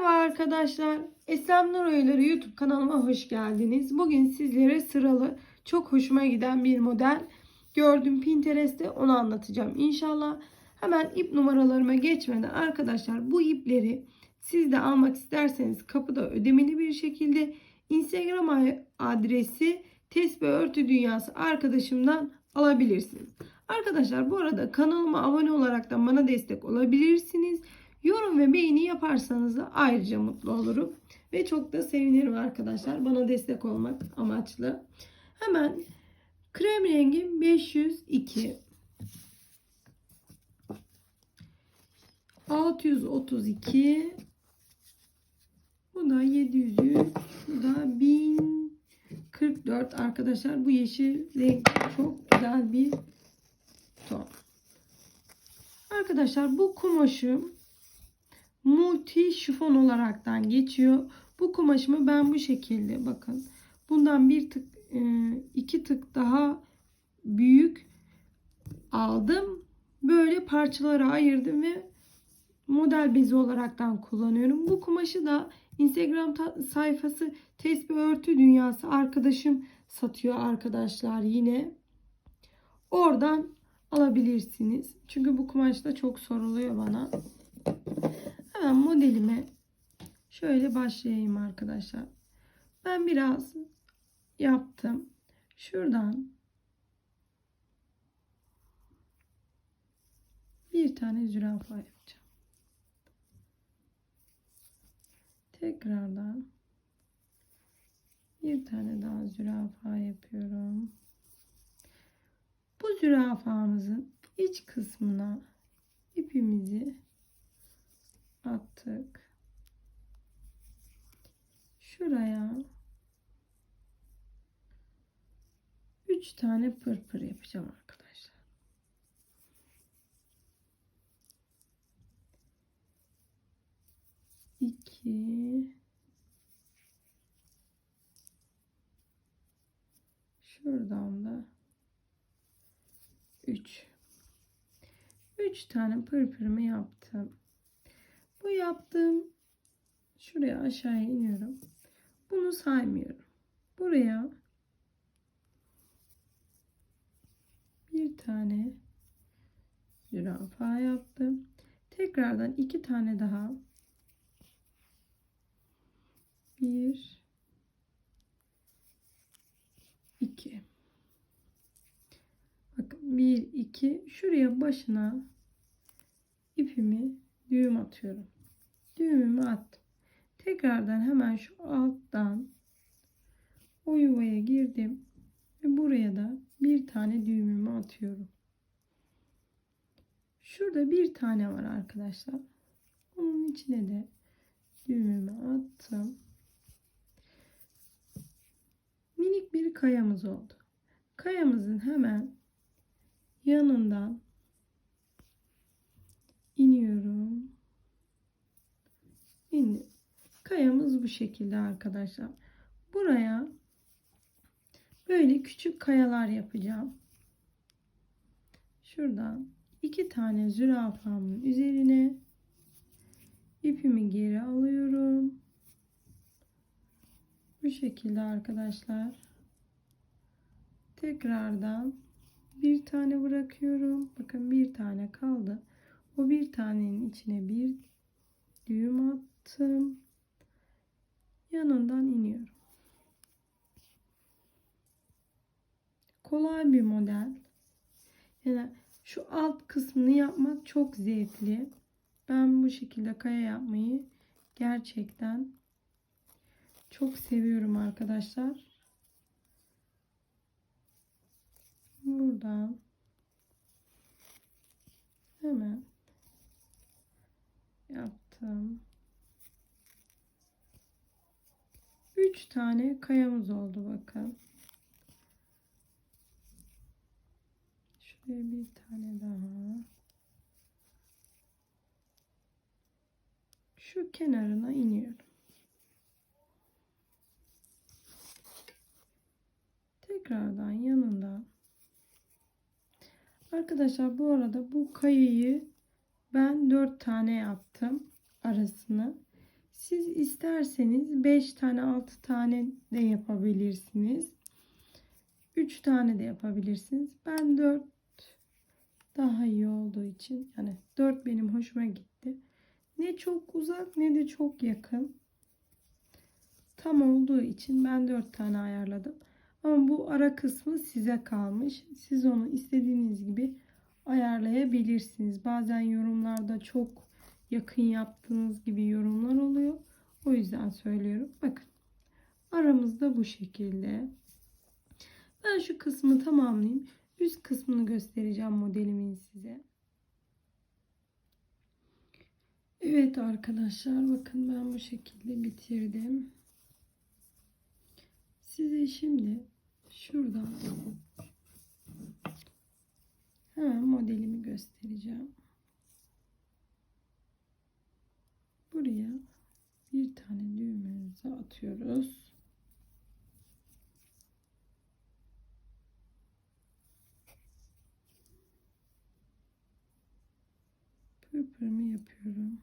Merhaba arkadaşlar. Eslem Nur Oyları YouTube kanalıma hoş geldiniz. Bugün sizlere sıralı çok hoşuma giden bir model gördüm Pinterest'te onu anlatacağım inşallah. Hemen ip numaralarıma geçmeden arkadaşlar bu ipleri siz de almak isterseniz kapıda ödemeli bir şekilde Instagram adresi Tesbih Örtü Dünyası arkadaşımdan alabilirsiniz. Arkadaşlar bu arada kanalıma abone olarak da bana destek olabilirsiniz. Yorum ve beğeni yaparsanız da ayrıca mutlu olurum. Ve çok da sevinirim arkadaşlar. Bana destek olmak amaçlı. Hemen krem rengim 502. 632 bu da 700 bu da 1044 arkadaşlar bu yeşil renk çok güzel bir ton arkadaşlar bu kumaşım multi şifon olaraktan geçiyor bu kumaşımı ben bu şekilde bakın bundan bir tık e, iki tık daha büyük aldım böyle parçalara ayırdım ve model bezi olaraktan kullanıyorum. Bu kumaşı da Instagram sayfası Tesbih Örtü Dünyası arkadaşım satıyor arkadaşlar yine. Oradan alabilirsiniz. Çünkü bu kumaş da çok soruluyor bana. Hemen modelime şöyle başlayayım arkadaşlar. Ben biraz yaptım. Şuradan bir tane zürafa yapacağım. Tekrardan bir tane daha zürafa yapıyorum. Bu zürafamızın iç kısmına ipimizi attık. Şuraya 3 tane pırpır yapacağım arkadaşlar. iki şuradan da üç üç tane pırpırımı yaptım bu yaptığım şuraya aşağıya iniyorum. Bunu saymıyorum. Buraya bir tane zürafa yaptım. Tekrardan iki tane daha. Bir iki. Bakın bir iki. Şuraya başına ipimi düğüm atıyorum düğümümü attım tekrardan hemen şu alttan o yuvaya girdim ve buraya da bir tane düğümümü atıyorum şurada bir tane var arkadaşlar onun içine de düğümümü attım minik bir kayamız oldu. Kayamızın hemen yanından iniyorum. Kayamız bu şekilde arkadaşlar. Buraya böyle küçük kayalar yapacağım. Şuradan iki tane zürafamın üzerine ipimi geri alıyorum. Bu şekilde arkadaşlar. Tekrardan bir tane bırakıyorum. Bakın bir tane kaldı. O bir tanenin içine bir düğüm attım. Yanından iniyorum. Kolay bir model. Yani şu alt kısmını yapmak çok zevkli. Ben bu şekilde kaya yapmayı gerçekten çok seviyorum arkadaşlar. Buradan hemen yaptım. 3 tane kayamız oldu bakın. Şuraya bir tane daha. Şu kenarına iniyorum. tekrardan yanından arkadaşlar bu arada bu kayayı ben 4 tane yaptım arasını Siz isterseniz 5 tane 6 tane de yapabilirsiniz. 3 tane de yapabilirsiniz. Ben 4 daha iyi olduğu için yani 4 benim hoşuma gitti. Ne çok uzak ne de çok yakın. Tam olduğu için ben 4 tane ayarladım. Ama bu ara kısmı size kalmış. Siz onu istediğiniz gibi ayarlayabilirsiniz. Bazen yorumlarda çok yakın yaptığınız gibi yorumlar oluyor. O yüzden söylüyorum. Bakın aramızda bu şekilde. Ben şu kısmı tamamlayayım. Üst kısmını göstereceğim modelimin size. Evet arkadaşlar bakın ben bu şekilde bitirdim. Size şimdi şuradan hemen modelimi göstereceğim. Buraya bir tane düğmemizi atıyoruz. Pırpırımı yapıyorum.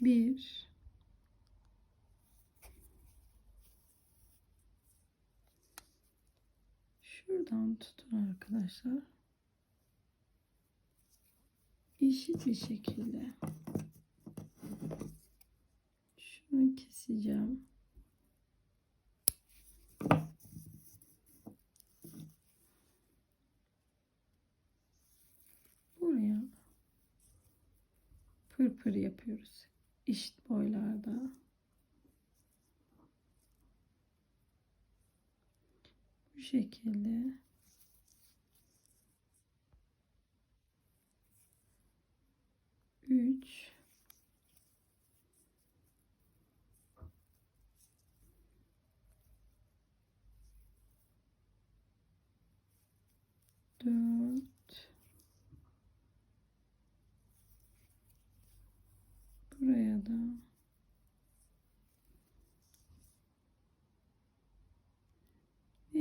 Bir Şuradan tutun arkadaşlar. Eşit bir şekilde şunu keseceğim. Buraya pırpır yapıyoruz. Eşit boylarda. Bu şekilde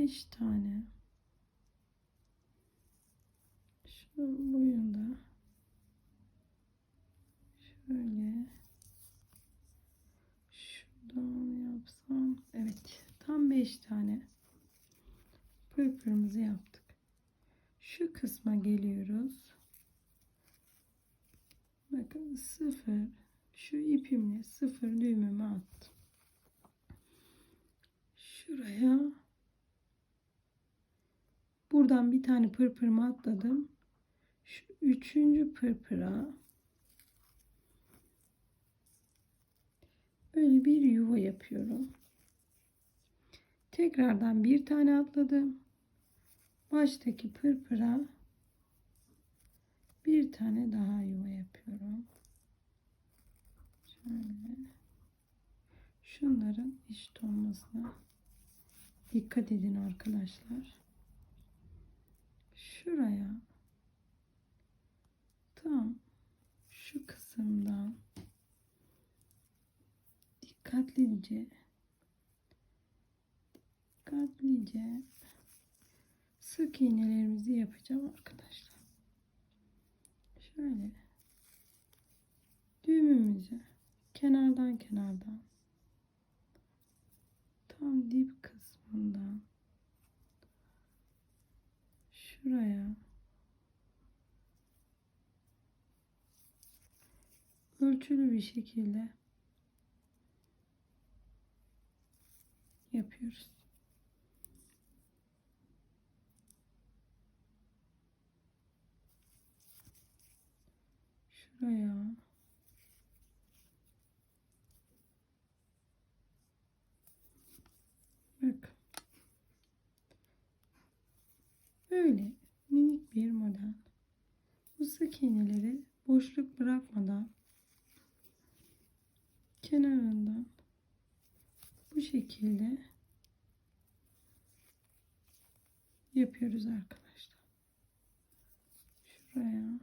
5 tane. Şu boyunda. Şöyle. Şuradan yapsam. Evet tam 5 tane. Pırpırımızı yaptık. Şu kısma geliyoruz. Bakın sıfır. Şu ipimle sıfır düğmemi attım. Şuraya buradan bir tane pırpırımı atladım. Şu üçüncü pırpıra. Böyle bir yuva yapıyorum. Tekrardan bir tane atladım. Baştaki pırpıra bir tane daha yuva yapıyorum. Şöyle. Şunların eşit olmasına dikkat edin arkadaşlar şuraya. Tam şu kısımdan. Dikkatlice. Dikkatlice. Sık iğnelerimizi yapacağım arkadaşlar. Şöyle. Düğümümüzü kenardan kenardan. Tam dip kısmından şuraya ölçülü bir şekilde yapıyoruz. Şuraya bak böyle minik bir model bu sık iğneleri boşluk bırakmadan kenarından bu şekilde yapıyoruz arkadaşlar. Şuraya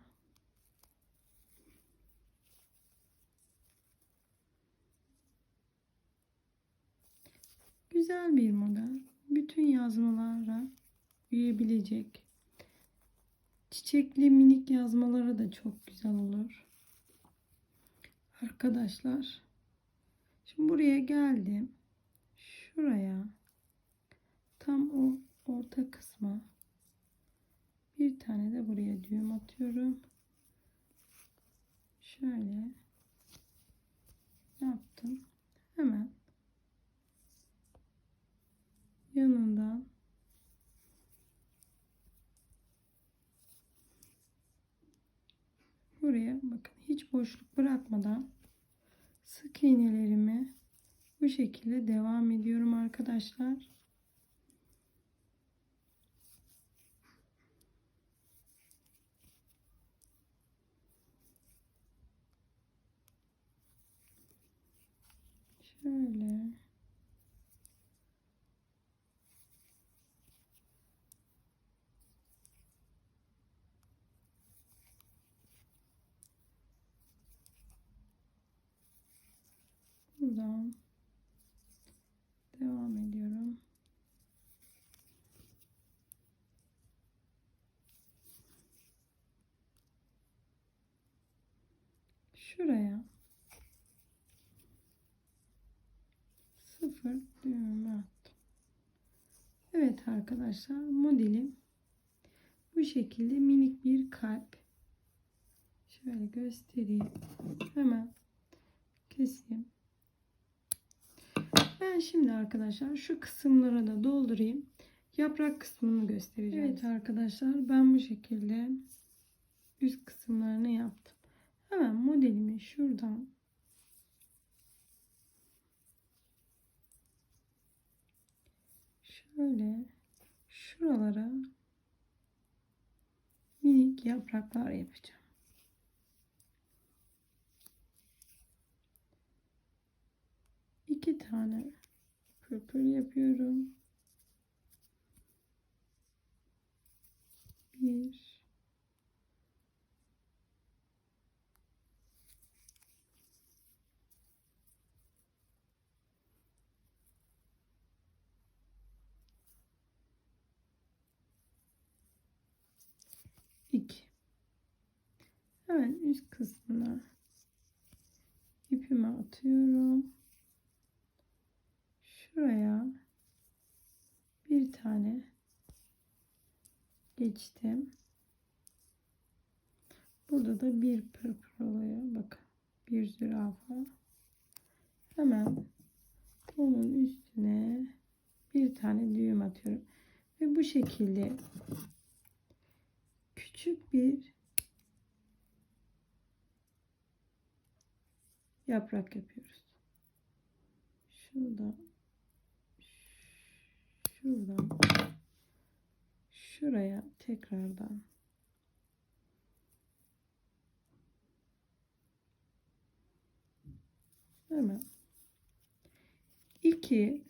güzel bir model. Bütün yazmalara uyabilecek. Çiçekli minik yazmalara da çok güzel olur. Arkadaşlar. Şimdi buraya geldim. Şuraya tam o orta kısma bir tane de buraya düğüm atıyorum. Şöyle yaptım. Hemen yanından buraya bakın boşluk bırakmadan sık iğnelerimi bu şekilde devam ediyorum arkadaşlar. Şöyle. Buradan devam ediyorum. Şuraya sıfır düğümü attım. Evet arkadaşlar modelim bu şekilde minik bir kalp. Şöyle göstereyim. Hemen keseyim. Ben şimdi arkadaşlar şu kısımlara da doldurayım. Yaprak kısmını göstereceğim. Evet arkadaşlar ben bu şekilde üst kısımlarını yaptım. Hemen modelimi şuradan şöyle şuralara minik yapraklar yapacağım. İki tane pırpır yapıyorum. Bir iki. Hemen üst kısmına ipimi atıyorum şuraya bir tane geçtim. Burada da bir pırpır oluyor. Bakın bir zürafa. Hemen onun üstüne bir tane düğüm atıyorum. Ve bu şekilde küçük bir yaprak yapıyoruz. Şurada şuradan. Şuraya tekrardan. Hemen iki.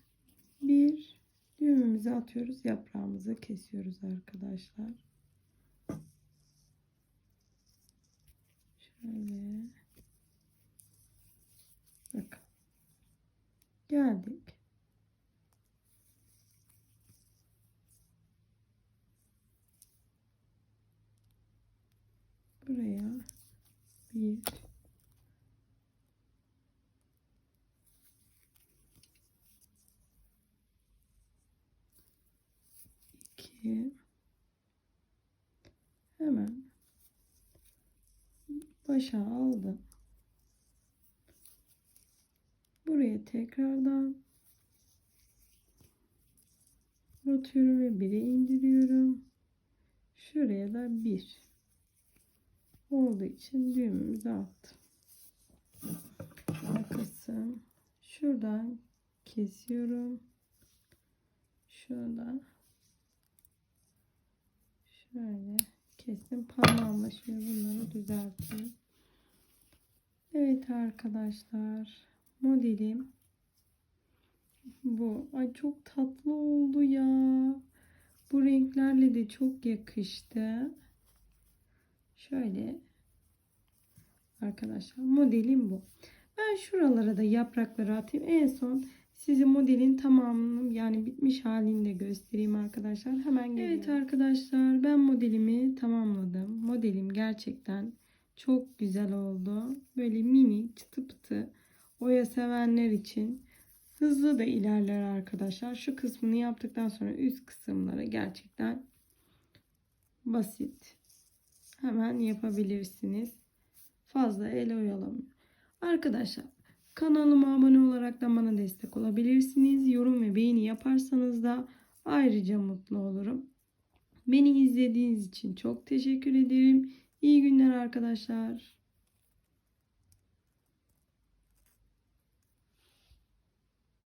Bir. Düğümümüzü atıyoruz. Yaprağımızı kesiyoruz arkadaşlar. Şöyle. Bakın. Geldik buraya. Bir. İki. Hemen. Başa aldım. Buraya tekrardan. Batıyorum ve bire indiriyorum. Şuraya da bir olduğu için düğümümüzü attım. Arkasım şuradan kesiyorum. Şurada şöyle kestim. Parmağımlaşıyor. Bunları düzelteyim. Evet arkadaşlar. Modelim bu. Ay çok tatlı oldu ya. Bu renklerle de çok yakıştı. Şöyle arkadaşlar modelim bu. Ben şuralara da yaprakları atayım. En son size modelin tamamını yani bitmiş halini de göstereyim arkadaşlar. Hemen geliyorum. Evet arkadaşlar ben modelimi tamamladım. Modelim gerçekten Çok güzel oldu. Böyle mini çıtı pıtı oya sevenler için hızlı da ilerler arkadaşlar. Şu kısmını yaptıktan sonra üst kısımları gerçekten basit. Hemen yapabilirsiniz. Fazla el oyalamıyor. Arkadaşlar kanalıma abone olarak da bana destek olabilirsiniz. Yorum ve beğeni yaparsanız da ayrıca mutlu olurum. Beni izlediğiniz için çok teşekkür ederim. İyi günler arkadaşlar.